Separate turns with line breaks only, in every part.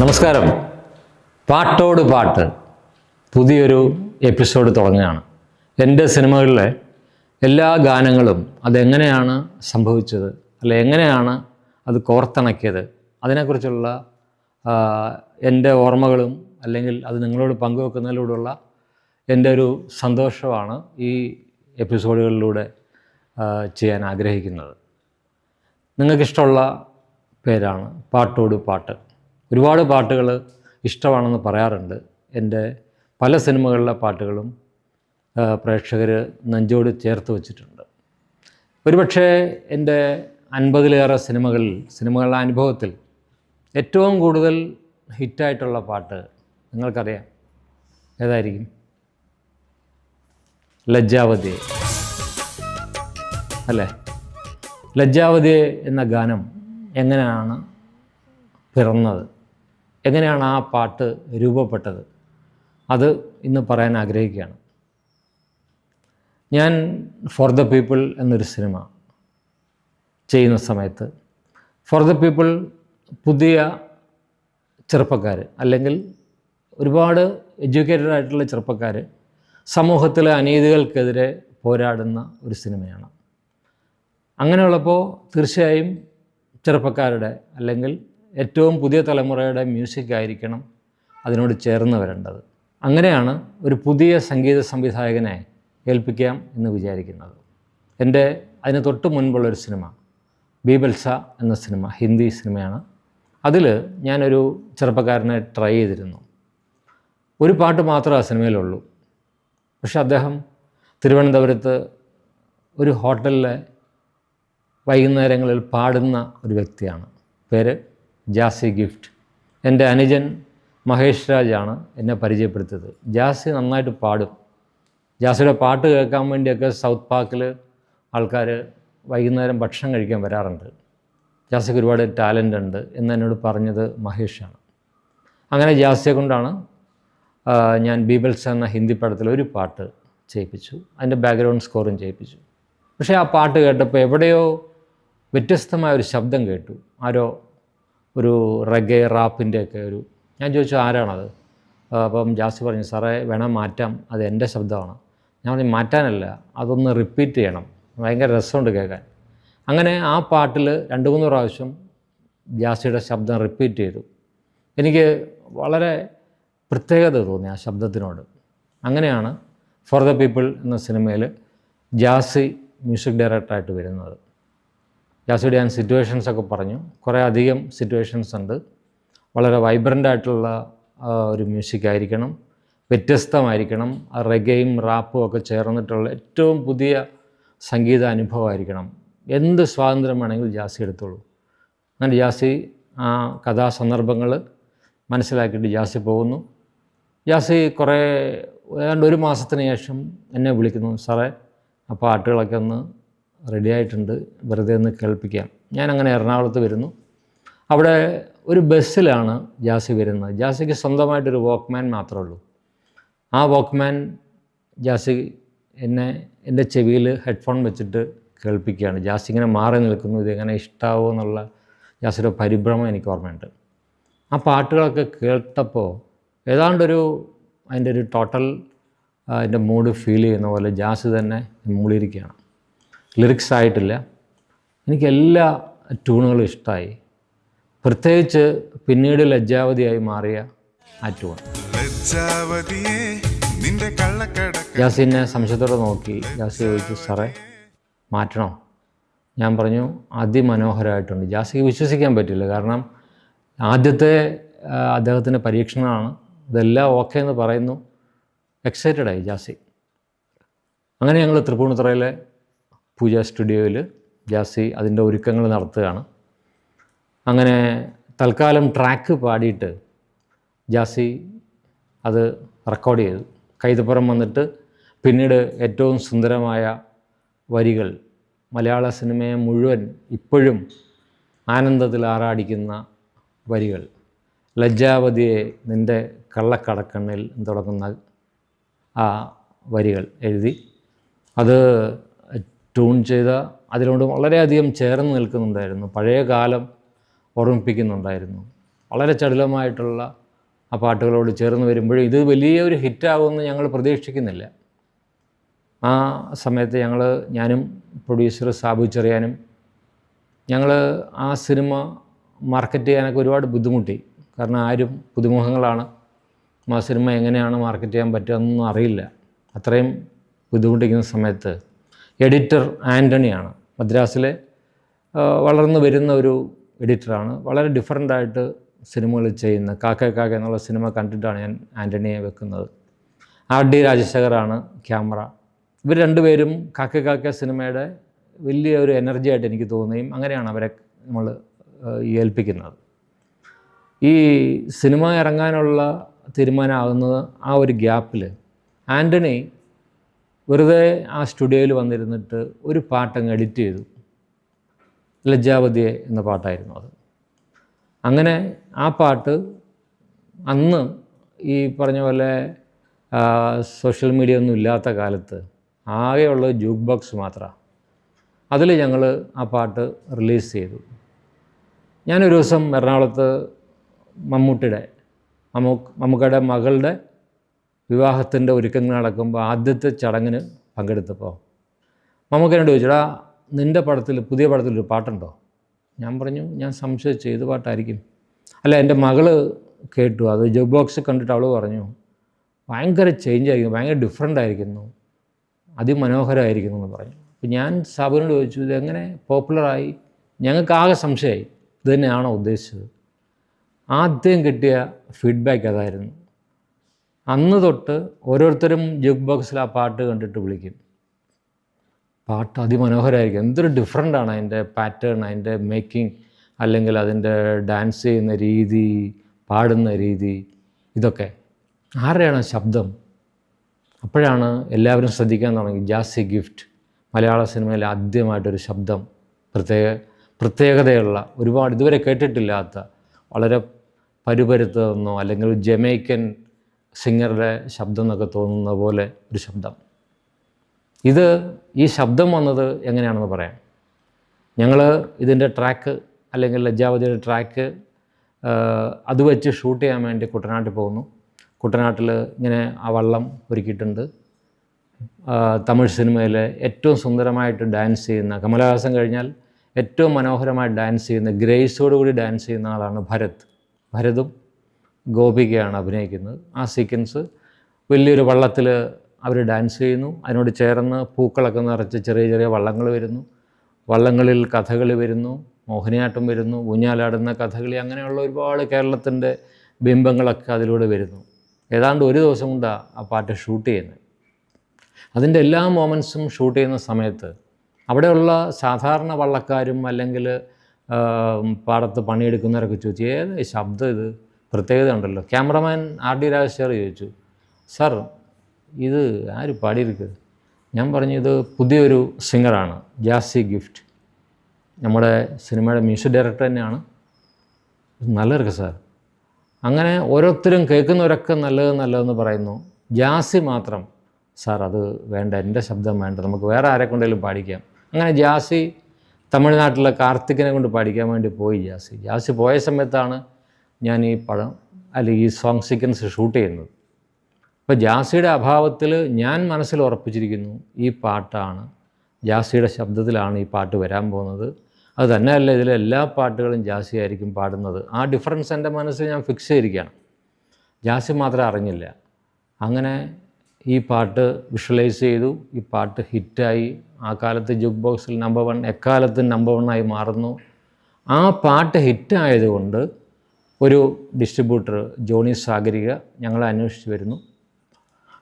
നമസ്കാരം. പാട്ടോട് പാട്ട്. പുതിയൊരു എപ്പിസോഡ് തുടങ്ങുകയാണ്. എന്റെ സിനിമകളിലെ എല്ലാ ഗാനങ്ങളും അതെങ്ങനെയാണ് സംഭവിച്ചത്? അല്ലെ എങ്ങനെയാണ് അത് കോർത്തിണക്കിയത്? അതിനെക്കുറിച്ചുള്ള എന്റെ ഓർമ്മകളും അല്ലെങ്കിൽ അത് നിങ്ങളോട് പങ്കുവെക്കുന്നതിലൂടെയുള്ള എന്റെ ഒരു സന്തോഷമാണ് ഈ എപ്പിസോഡുകളിലൂടെ ചെയ്യാൻ ആഗ്രഹിക്കുന്നത്. നിങ്ങൾക്കിഷ്ടമുള്ള പേരാണ് പാട്ടോട് പാട്ട്. ഒരുപാട് പാട്ടുകൾ ഇഷ്ടമാണെന്ന് പറയാറുണ്ട്. എന്റെ പല സിനിമകളിലെ പാട്ടുകളും പ്രേക്ഷകർ നെഞ്ചോട് ചേർത്ത് വച്ചിട്ടുണ്ട്. ഒരുപക്ഷെ എന്റെ അൻപതിലേറെ സിനിമകളിൽ സിനിമകളുടെ അനുഭവത്തിൽ ഏറ്റവും കൂടുതൽ ഹിറ്റായിട്ടുള്ള പാട്ട് നിങ്ങൾക്കറിയാം. ഏതായിരിക്കും? ലജ്ജാവതി അല്ലേ? ലജ്ജാവതി എന്ന ഗാനം എങ്ങനെയാണ് പിറന്നത്? എങ്ങനെയാണ് ആ പാട്ട് രൂപപ്പെട്ടത്? അത് ഇന്ന് പറയാൻ ആഗ്രഹിക്കുകയാണ്. ഞാൻ ഫോർ ദ പീപ്പിൾ എന്നൊരു സിനിമ ചെയ്യുന്ന സമയത്ത് ഫോർ ദ പീപ്പിൾ പുതിയ ചെറുപ്പക്കാർ അല്ലെങ്കിൽ ഒരുപാട് എഡ്യൂക്കേറ്റഡ് ആയിട്ടുള്ള ചെറുപ്പക്കാർ സമൂഹത്തിലെ അനീതികൾക്കെതിരെ പോരാടുന്ന ഒരു സിനിമയാണ്. അങ്ങനെയുള്ളപ്പോൾ തീർച്ചയായും ചെറുപ്പക്കാരുടെ അല്ലെങ്കിൽ ഏറ്റവും പുതിയ തലമുറയുടെ മ്യൂസിക് ആയിരിക്കണം അതിനോട് ചേർന്ന് വരേണ്ടത്. അങ്ങനെയാണ് ഒരു പുതിയ സംഗീത സംവിധായകനെ ഏൽപ്പിക്കാം എന്ന് വിചാരിക്കുന്നത്. എന്റെ അതിന് തൊട്ട് മുൻപുള്ളൊരു സിനിമ ബീബൽസ എന്ന സിനിമ ഹിന്ദി സിനിമയാണ്. അതിൽ ഞാനൊരു ചെറുപ്പക്കാരനെ ട്രൈ ചെയ്തിരുന്നു. ഒരു പാട്ട് മാത്രമേ ആ സിനിമയിലുള്ളൂ. പക്ഷെ അദ്ദേഹം തിരുവനന്തപുരത്ത് ഒരു ഹോട്ടലിലെ വൈകുന്നേരങ്ങളിൽ പാടുന്ന ഒരു വ്യക്തിയാണ്. പേര് ജാസി ഗിഫ്റ്റ്. എന്റെ അനുജൻ മഹേഷ് രാജാണ് എന്നെ പരിചയപ്പെടുത്തിയത്. ജാസി നന്നായിട്ട് പാടും. ജാസിയുടെ പാട്ട് കേൾക്കാൻ വേണ്ടിയൊക്കെ സൗത്ത് പാർക്കിൽ ആൾക്കാർ വൈകുന്നേരം ഭക്ഷണം കഴിക്കാൻ വരാറുണ്ട്. ജാസിക്ക് ഒരുപാട് ടാലന്റ് ഉണ്ട് എന്ന് എന്നോട് പറഞ്ഞത് മഹേഷാണ്. അങ്ങനെ ജാസിയെ കൊണ്ടാണ് ഞാൻ ബീബൽസ് എന്ന ഹിന്ദി പടത്തിൽ ഒരു പാട്ട് ചെയ്യിപ്പിച്ചു. അതിന്റെ ബാക്ക്ഗ്രൗണ്ട് സ്കോറും ചെയ്യിപ്പിച്ചു. പക്ഷേ ആ പാട്ട് കേട്ടപ്പോൾ എവിടെയോ വ്യത്യസ്തമായ ഒരു ശബ്ദം കേട്ടു. ആരോ ഒരു റഗെ റാപ്പിന്റെയൊക്കെ ഒരു ഞാൻ ചോദിച്ചു ആരാണത്? അപ്പം ജാസ്തി പറഞ്ഞു സാറേ വേണം മാറ്റാം. അത് എന്റെ ശബ്ദമാണ്. ഞാൻ പറഞ്ഞു മാറ്റാനല്ല അതൊന്ന് റിപ്പീറ്റ് ചെയ്യണം. ഭയങ്കര രസമുണ്ട് കേൾക്കാൻ. അങ്ങനെ ആ പാട്ടിൽ രണ്ട് മൂന്ന് പ്രാവശ്യം ജാസിയുടെ ശബ്ദം റിപ്പീറ്റ് ചെയ്തു. എനിക്ക് വളരെ പ്രത്യേകത തോന്നി ആ ശബ്ദത്തിനോട്. അങ്ങനെയാണ് ഫോർ ദ പീപ്പിൾ എന്ന സിനിമയിൽ ജാസി മ്യൂസിക് ഡയറക്ടറായിട്ട് വരുന്നത്. ജാസിയുടെ ഞാൻ സിറ്റുവേഷൻസ് ഒക്കെ പറഞ്ഞു. കുറേ അധികം സിറ്റുവേഷൻസ് ഉണ്ട്. വളരെ വൈബ്രന്റ് ആയിട്ടുള്ള ഒരു മ്യൂസിക് ആയിരിക്കണം. വ്യത്യസ്തമായിരിക്കണം. റെഗയും റാപ്പും ഒക്കെ ചേർന്നിട്ടുള്ള ഏറ്റവും പുതിയ സംഗീത അനുഭവമായിരിക്കണം. എന്ത് സ്വാതന്ത്ര്യം വേണമെങ്കിലും ജാസി എടുത്തോളൂ. അങ്ങനെ ജാസി ആ കഥാസന്ദർഭങ്ങൾ മനസ്സിലാക്കിയിട്ട് ജാസി പോകുന്നു. ജാസി കുറേ ഏതാണ്ട് ഒരു മാസത്തിന് ശേഷം എന്നെ വിളിക്കുന്നു. സാറേ ആ പാട്ടുകളൊക്കെ ഒന്ന് റെഡി ആയിട്ടുണ്ട് വെറുതെ ഒന്ന് കേൾപ്പിക്കാം. ഞാൻ അങ്ങനെ എറണാകുളത്ത് വരുന്നു. അവിടെ ഒരു ബസ്സിലാണ് ജാസി വരുന്നത്. ജാസിക്ക് സ്വന്തമായിട്ടൊരു വോക്ക്മാൻ മാത്രമേ ഉള്ളൂ. ആ വോക്ക്മാൻ ജാസി എന്നെ എന്റെ ചെവിയിൽ ഹെഡ്ഫോൺ വെച്ചിട്ട് കേൾപ്പിക്കുകയാണ്. ജാസി ഇങ്ങനെ മാറി നിൽക്കുന്നു. ഇതെങ്ങനെ ഇഷ്ടാവോ എന്നുള്ള ജാസിയുടെ പരിഭ്രമം എനിക്ക് ഓർമ്മയുണ്ട്. ആ പാട്ടുകളൊക്കെ കേട്ടപ്പോൾ ഏതാണ്ടൊരു അതിന്റെ ഒരു ടോട്ടൽ അതിന്റെ മൂഡ് ഫീൽ ചെയ്യുന്ന പോലെ ജാസ് തന്നെ മൂളിയിരിക്കുകയാണ്. ലിറിക്സ് ആയിട്ടില്ല. എനിക്ക് എല്ലാ ട്യൂണുകളും ഇഷ്ടമായി പ്രത്യേകിച്ച് പിന്നീട് ലജ്ജാവതിയായി മാറിയ ആ ട്യൂൺ ജാസിനെ സംശയത്തോടെ നോക്കി ജാസി ചോദിച്ചു സാറേ മാറ്റണോ? ഞാൻ പറഞ്ഞു അതിമനോഹരമായിട്ടുണ്ട് ജാസിക്ക് വിശ്വസിക്കാൻ പറ്റില്ല. കാരണം ആദ്യത്തെ അദ്ദേഹത്തിന്റെ പരീക്ഷണമാണ്. ഇതെല്ലാം ഓക്കെ എന്ന് പറയുന്നു. എക്സൈറ്റഡായി ജാസി അങ്ങനെ ഞങ്ങൾ തൃപ്പൂണിത്തുറയിലെ പൂജ സ്റ്റുഡിയോയിൽ ജാസി അതിന്റെ ഒരുക്കങ്ങൾ നടത്തുകയാണ്. അങ്ങനെ തൽക്കാലം ട്രാക്ക് പാടിയിട്ട് ജാസി അത് റെക്കോർഡ് ചെയ്തു. കൈതപ്പുറം വന്നിട്ട് പിന്നീട് ഏറ്റവും സുന്ദരമായ വരികൾ മലയാള സിനിമയെ മുഴുവൻ ഇപ്പോഴും ആനന്ദത്തിൽ ആറാടിക്കുന്ന വരികൾ. ലജ്ജാവതിയെ നിന്റെ കള്ളക്കടക്കണ്ണിൽ തുടങ്ങുന്ന ആ വരികൾ എഴുതി. അത് ട്യൂൺ ചെയ്ത അതിനോട് വളരെയധികം ചേർന്ന് നിൽക്കുന്നുണ്ടായിരുന്നു. പഴയ കാലം ഓർമ്മിപ്പിക്കുന്നുണ്ടായിരുന്നു. വളരെ ചടുലമായിട്ടുള്ള ആ പാട്ടുകളോട് ചേർന്ന് വരുമ്പോഴും ഇത് വലിയൊരു ഹിറ്റാകുമെന്ന് ഞങ്ങൾ പ്രതീക്ഷിക്കുന്നില്ല. ആ സമയത്ത് ഞങ്ങൾ ഞാനും പ്രൊഡ്യൂസർ സാബു ചെറിയാനും ഞങ്ങൾ ആ സിനിമ മാർക്കറ്റ് ചെയ്യാനൊക്കെ ഒരുപാട് ബുദ്ധിമുട്ടി. കാരണം ആരും പുതുമുഖങ്ങളാണ്. ആ സിനിമ എങ്ങനെയാണ് മാർക്കറ്റ് ചെയ്യാൻ പറ്റുക എന്നൊന്നും അറിയില്ല. അത്രയും ബുദ്ധിമുട്ടിക്കുന്ന സമയത്ത് എഡിറ്റർ ആന്റണിയാണ് മദ്രാസിലെ വളർന്നു വരുന്ന ഒരു എഡിറ്ററാണ്. വളരെ ഡിഫറന്റായിട്ട് സിനിമകൾ ചെയ്യുന്ന കാക്ക കാക്ക എന്നുള്ള സിനിമ കണ്ടിട്ടാണ് ഞാൻ ആന്റണിയെ വെക്കുന്നത്. ആർ ഡി രാജശേഖറാണ് ക്യാമറ. ഇവർ രണ്ടുപേരും കാക്ക കാക്ക സിനിമയുടെ വലിയ ഒരു എനർജി ആയിട്ട് എനിക്ക് തോന്നുകയും അങ്ങനെയാണ് അവരെ നമ്മൾ ഏൽപ്പിക്കുന്നത്. ഈ സിനിമ ഇറങ്ങാനുള്ള തീരുമാനമാകുന്നത് ആ ഒരു ഗ്യാപ്പിൽ ആന്റണി വെറുതെ ആ സ്റ്റുഡിയോയിൽ വന്നിരുന്നിട്ട് ഒരു പാട്ടങ്ങ് എഡിറ്റ് ചെയ്തു. ലജ്ജാവതിയെ എന്ന പാട്ടായിരുന്നു അത്. അങ്ങനെ ആ പാട്ട് അന്ന് ഈ പറഞ്ഞ പോലെ സോഷ്യൽ മീഡിയ ഒന്നും ഇല്ലാത്ത കാലത്ത് ആകെയുള്ളത് ജൂക്ക് ബോക്സ് മാത്രമാണ് അതിൽ ഞങ്ങൾ ആ പാട്ട് റിലീസ് ചെയ്തു. ഞാനൊരു ദിവസം എറണാകുളത്ത് മമ്മൂട്ടിയുടെ മമ്മൂ മമ്മൂക്കയുടെ മകളുടെ വിവാഹത്തിന്റെ ഒരുക്കങ്ങൾ നടക്കുമ്പോൾ ആദ്യത്തെ ചടങ്ങിന് പങ്കെടുത്തപ്പോൾ മമ്മൂക്കനോട് ചോദിച്ചടാ നിന്റെ പടത്തിൽ പുതിയ പടത്തിലൊരു പാട്ടുണ്ടോ? ഞാൻ പറഞ്ഞു ഞാൻ സംശയിച്ചു ഏത് പാട്ടായിരിക്കും. അല്ല എന്റെ മകൾ കേട്ടു അത് ജോബ് ബോക്സ് കണ്ടിട്ട് അവൾ പറഞ്ഞു ഭയങ്കര ചേഞ്ച് ആയിരിക്കുന്നു ഭയങ്കര ഡിഫറെന്റ് ആയിരിക്കുന്നു അതിമനോഹരമായിരിക്കുന്നു എന്ന് പറഞ്ഞു. അപ്പം ഞാൻ സാബുവിനോട് ചോദിച്ചു ഇതെങ്ങനെ പോപ്പുലറായി ഞങ്ങൾക്കാകെ സംശയമായി ഇത് തന്നെയാണോ ഉദ്ദേശിച്ചത്? ആദ്യം കിട്ടിയ ഫീഡ്ബാക്ക് അതായിരുന്നു. അന്ന് തൊട്ട് ഓരോരുത്തരും ജുഗ് ബോക്സിൽ ആ പാട്ട് കണ്ടിട്ട് വിളിക്കും. പാട്ട് അതിമനോഹരമായിരിക്കും എന്തൊരു ഡിഫറെന്റാണ് അതിന്റെ പാറ്റേൺ അതിന്റെ മേക്കിംഗ് അല്ലെങ്കിൽ അതിന്റെ ഡാൻസ് ചെയ്യുന്ന രീതി പാടുന്ന രീതി ഇതൊക്കെ. ആരുടെയാണ് ശബ്ദം? അപ്പോഴാണ് എല്ലാവരും ശ്രദ്ധിക്കാൻ തുടങ്ങി. ജാസി ഗിഫ്റ്റ് മലയാള സിനിമയിൽ ആദ്യമായിട്ടൊരു ശബ്ദം. പ്രത്യേക പ്രത്യേകതയുള്ള ഒരുപാട് ഇതുവരെ കേട്ടിട്ടില്ലാത്ത വളരെ പരുപരുത്തതെന്നോ അല്ലെങ്കിൽ ജമൈക്കൻ സിംഗറുടെ ശബ്ദം എന്നൊക്കെ തോന്നുന്ന പോലെ ഒരു ശബ്ദം. ഇത് ഈ ശബ്ദം വന്നത് എങ്ങനെയാണെന്ന് പറയാം. ഞങ്ങൾ ഇതിന്റെ ട്രാക്ക് അല്ലെങ്കിൽ ലജ്ജാവതിയുടെ ട്രാക്ക് അത് വെച്ച് ഷൂട്ട് ചെയ്യാൻ വേണ്ടി കുട്ടനാട്ടിൽ പോകുന്നു. കുട്ടനാട്ടിൽ ഇങ്ങനെ ആ വള്ളം ഒരുക്കിയിട്ടുണ്ട്. തമിഴ് സിനിമയിലെ ഏറ്റവും സുന്ദരമായിട്ട് ഡാൻസ് ചെയ്യുന്ന കമലഹാസൻ കഴിഞ്ഞാൽ ഏറ്റവും മനോഹരമായി ഡാൻസ് ചെയ്യുന്ന ഗ്രേസോടുകൂടി ഡാൻസ് ചെയ്യുന്ന ആളാണ് ഭരത്. ഭരതും ഗോപികയാണ് അഭിനയിക്കുന്നത്. ആ സീക്വൻസ് വലിയൊരു വള്ളത്തിൽ അവർ ഡാൻസ് ചെയ്യുന്നു. അതിനോട് ചേർന്ന് പൂക്കളൊക്കെ നിറച്ച് ചെറിയ ചെറിയ വള്ളങ്ങൾ വരുന്നു. വള്ളങ്ങളിൽ കഥകളി വരുന്നു. മോഹിനിയാട്ടം വരുന്നു. ഊഞ്ഞാലാടുന്ന കഥകളി അങ്ങനെയുള്ള ഒരുപാട് കേരളത്തിന്റെ ബിംബങ്ങളൊക്കെ അതിലൂടെ വരുന്നു. ഏതാണ്ട് ഒരു ദിവസം കൊണ്ടാണ് ആ പാട്ട് ഷൂട്ട് ചെയ്യുന്നത്. അതിന്റെ എല്ലാ മോമെൻസും ഷൂട്ട് ചെയ്യുന്ന സമയത്ത് അവിടെയുള്ള സാധാരണ വള്ളക്കാരും അല്ലെങ്കിൽ പാടത്ത് പണിയെടുക്കുന്നവരൊക്കെ ചോദിച്ചു ഏത് ശബ്ദം ഇത്? പ്രത്യേകത ഉണ്ടല്ലോ ക്യാമറമാൻ ആർ ഡി രാജശേഖർ ചോദിച്ചു സാർ ഇത് ആര് പാടിയിരിക്കുന്നത് ഞാൻ പറഞ്ഞു ഇത് പുതിയൊരു സിംഗറാണ് ജാസി ഗിഫ്റ്റ്. നമ്മുടെ സിനിമയുടെ മ്യൂസിക് ഡയറക്ടർ തന്നെയാണ്. നല്ലതൊക്കെ സാർ. അങ്ങനെ ഓരോരുത്തരും കേൾക്കുന്നവരൊക്കെ നല്ലത് നല്ലതെന്ന് പറയുന്നു. ജാസി മാത്രം സാർ അത് വേണ്ട എന്റെ ശബ്ദം വേണ്ട നമുക്ക് വേറെ ആരെ കൊണ്ടെങ്കിലും പാടിക്കാം. അങ്ങനെ ജാസി തമിഴ്നാട്ടിലെ കാർത്തികിനെ കൊണ്ട് പാടിക്കാൻ വേണ്ടി പോയി ജാസി. ജാസി പോയ സമയത്താണ് ഞാൻ ഈ പടം അല്ലെങ്കിൽ ഈ സോങ് സീക്വൻസ് ഷൂട്ട് ചെയ്യുന്നത്. അപ്പോൾ ജാസിയുടെ അഭാവത്തിൽ ഞാൻ മനസ്സിൽ ഉറപ്പിച്ചിരിക്കുന്നു ഈ പാട്ടാണ്. ജാസിയുടെ ശബ്ദത്തിലാണ് ഈ പാട്ട് വരാൻ പോകുന്നത്. അത് തന്നെയല്ല ഇതിലെ എല്ലാ പാട്ടുകളും ജാസി ആയിരിക്കും പാടുന്നത്. ആ ഡിഫറൻസ് എന്റെ മനസ്സിൽ ഞാൻ ഫിക്സ് ചെയ്തിരിക്കുകയാണ്. ജാസി മാത്രം അറിഞ്ഞില്ല. അങ്ങനെ ഈ പാട്ട് വിഷ്വലൈസ് ചെയ്തു. ഈ പാട്ട് ഹിറ്റായി. ആ കാലത്ത് ജുഗ് ബോക്സിൽ നമ്പർ വൺ എക്കാലത്തും നമ്പർ വണ്ണായി മാറുന്നു. ആ പാട്ട് ഹിറ്റായതുകൊണ്ട് ഒരു ഡിസ്ട്രിബ്യൂട്ടർ ജോണി സാഗരിക ഞങ്ങളെ അന്വേഷിച്ച് വരുന്നു.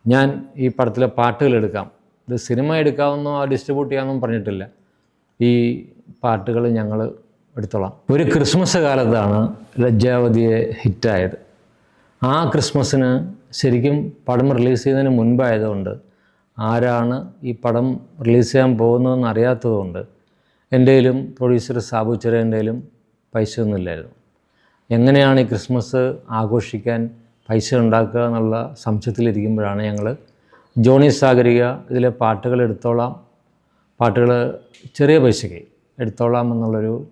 ഞാൻ ഈ പടത്തിലെ പാട്ടുകൾ എടുക്കാം. ഇത് സിനിമ എടുക്കാമെന്നോ ആ ഡിസ്ട്രിബ്യൂട്ട് ചെയ്യാമെന്നും പറഞ്ഞിട്ടില്ല. ഈ പാട്ടുകൾ ഞങ്ങൾ എടുത്തോളാം. ഒരു ക്രിസ്മസ് കാലത്താണ് ലജ്ജാവതിയെ ഹിറ്റായത്. ആ ക്രിസ്മസിന് ശരിക്കും പടം റിലീസ് ചെയ്യുന്നതിന് മുൻപായതുകൊണ്ട് ആരാണ് ഈ പടം റിലീസ് ചെയ്യാൻ പോകുന്നതെന്ന് അറിയാത്തതുകൊണ്ട് എന്റെയിലും പ്രൊഡ്യൂസർ സാബു ചെറിയന്റെയിലും പൈസ ഒന്നുമില്ലായിരുന്നു എങ്ങനെയാണ് ഈ ക്രിസ്മസ് ആഘോഷിക്കാൻ പൈസ ഉണ്ടാക്കുക എന്നുള്ള സംശയത്തിലിരിക്കുമ്പോഴാണ് ഞങ്ങൾ ജോണി സാഗരിക ഇതിലെ പാട്ടുകൾ എടുത്തോളാം. പാട്ടുകൾ ചെറിയ പൈസയ്ക്ക് എടുത്തോളാം എന്നുള്ളൊരു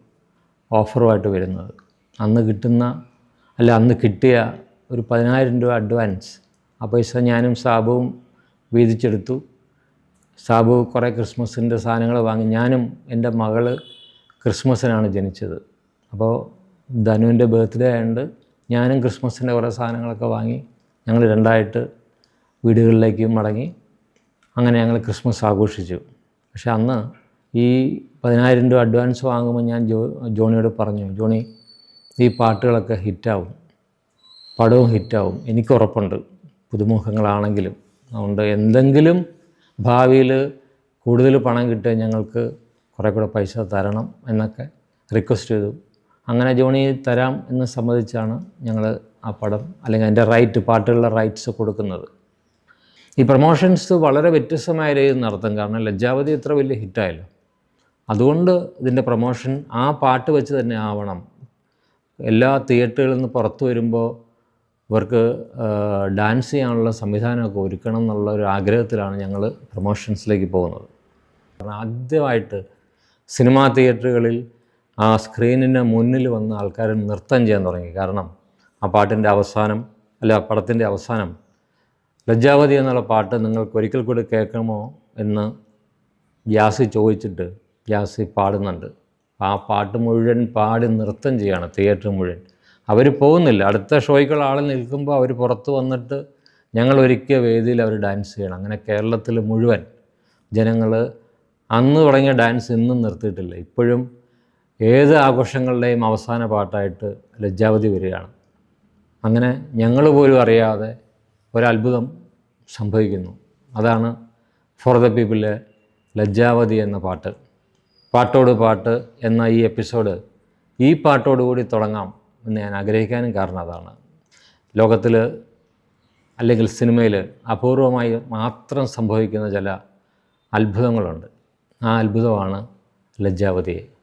ഓഫറുമായിട്ട് വരുന്നത്. അന്ന് കിട്ടുന്ന അല്ല അന്ന് കിട്ടിയ ഒരു പതിനായിരം രൂപ അഡ്വാൻസ്. ആ പൈസ ഞാനും സാബുവും വീതിച്ചെടുത്തു. സാബു കുറേ ക്രിസ്മസിന്റെ സാധനങ്ങൾ വാങ്ങി. ഞാനും എന്റെ മകൾ ക്രിസ്മസിനാണ് ജനിച്ചത്. അപ്പോൾ ധനുവിന്റെ ബർത്ത്ഡേ ആയതുകൊണ്ട് ഞാനും ക്രിസ്മസിന്റെ കുറേ സാധനങ്ങളൊക്കെ വാങ്ങി ഞങ്ങൾ രണ്ടായിട്ട് വീടുകളിലേക്ക് മടങ്ങി. അങ്ങനെ ഞങ്ങൾ ക്രിസ്മസ് ആഘോഷിച്ചു. പക്ഷെ അന്ന് ഈ പതിനായിരം രൂപ അഡ്വാൻസ് വാങ്ങുമ്പോൾ ഞാൻ ജോ ജോണിയോട് പറഞ്ഞു ജോണി ഈ പാട്ടുകളൊക്കെ ഹിറ്റാവും. പടവും ഹിറ്റാവും. എനിക്ക് ഉറപ്പുണ്ട്. പുതുമുഖങ്ങളാണെങ്കിലും. അതുകൊണ്ട് എന്തെങ്കിലും ഭാവിയിൽ കൂടുതൽ പണം കിട്ടുക ഞങ്ങൾക്ക് കുറേ കൂടെ പൈസ തരണം എന്നൊക്കെ റിക്വസ്റ്റ് ചെയ്തു. അങ്ങനെ ജോണി തരാം എന്ന് സമ്മതിച്ചാണ് ഞങ്ങൾ ആ പടം അല്ലെങ്കിൽ അതിന്റെ റൈറ്റ് പാട്ടുകളുടെ റൈറ്റ്സ് കൊടുക്കുന്നത്. ഈ പ്രൊമോഷൻസ് വളരെ വ്യത്യസ്തമായ രീതിയിൽ നടത്തും കാരണം ലജ്ജാവതി ഇത്ര വലിയ ഹിറ്റായല്ലോ. അതുകൊണ്ട് ഇതിന്റെ പ്രൊമോഷൻ ആ പാട്ട് വെച്ച് തന്നെ ആവണം. എല്ലാ തിയേറ്ററുകളിൽ നിന്ന് പുറത്തു വരുമ്പോൾ ഇവർക്ക് ഡാൻസ് ചെയ്യാനുള്ള സംവിധാനമൊക്കെ ഒരുക്കണം എന്നുള്ള ഒരു ആഗ്രഹത്തിലാണ് ഞങ്ങൾ പ്രൊമോഷൻസിലേക്ക് പോകുന്നത്. കാരണം ആദ്യമായിട്ട് സിനിമാ തിയേറ്ററുകളിൽ ആ സ്ക്രീനിന് മുന്നിൽ വന്ന ആൾക്കാർ നൃത്തം ചെയ്യാൻ തുടങ്ങി. കാരണം ആ പാട്ടിന്റെ അവസാനം അല്ല പടത്തിന്റെ അവസാനം ലജ്ജാവതി എന്നുള്ള പാട്ട് നിങ്ങൾക്ക് ഒരിക്കൽ കൂടി കേൾക്കണമോ എന്ന് ഗ്യാസി ചോദിച്ചിട്ട് ഗ്യാസി പാടുന്നുണ്ട്. ആ പാട്ട് മുഴുവൻ പാടി നൃത്തം ചെയ്യാണ് തിയേറ്റർ മുഴുവൻ. അവർ പോകുന്നില്ല. അടുത്ത ഷോയ്ക്കുള്ള ആൾ നിൽക്കുമ്പോൾ അവർ പുറത്ത് വന്നിട്ട് ഞങ്ങൾ ഒരുക്കിയ വേദിയിൽ അവർ ഡാൻസ് ചെയ്യണം. അങ്ങനെ കേരളത്തിൽ മുഴുവൻ ജനങ്ങൾ അന്ന് തുടങ്ങിയ ഡാൻസ് ഇന്നും നിർത്തിയിട്ടില്ല. ഇപ്പോഴും ഏത് ആഘോഷങ്ങളുടെയും അവസാന പാട്ടായിട്ട് ലജ്ജാവതി വരികയാണ്. അങ്ങനെ ഞങ്ങൾ പോലും അറിയാതെ ഒരത്ഭുതം സംഭവിക്കുന്നു. അതാണ് ഫോർ ദ പീപ്പിളിലെ ലജ്ജാവതി എന്ന പാട്ട്. പാട്ടോട് പാട്ട് എന്ന ഈ എപ്പിസോഡ് ഈ പാട്ടോടുകൂടി തുടങ്ങാം എന്ന് ഞാൻ ആഗ്രഹിക്കാനും കാരണം അതാണ്. ലോകത്തിൽ അല്ലെങ്കിൽ സിനിമയിൽ അപൂർവമായി മാത്രം സംഭവിക്കുന്ന ചില അത്ഭുതങ്ങളുണ്ട്. ആ അത്ഭുതമാണ് ലജ്ജാവതിയെ.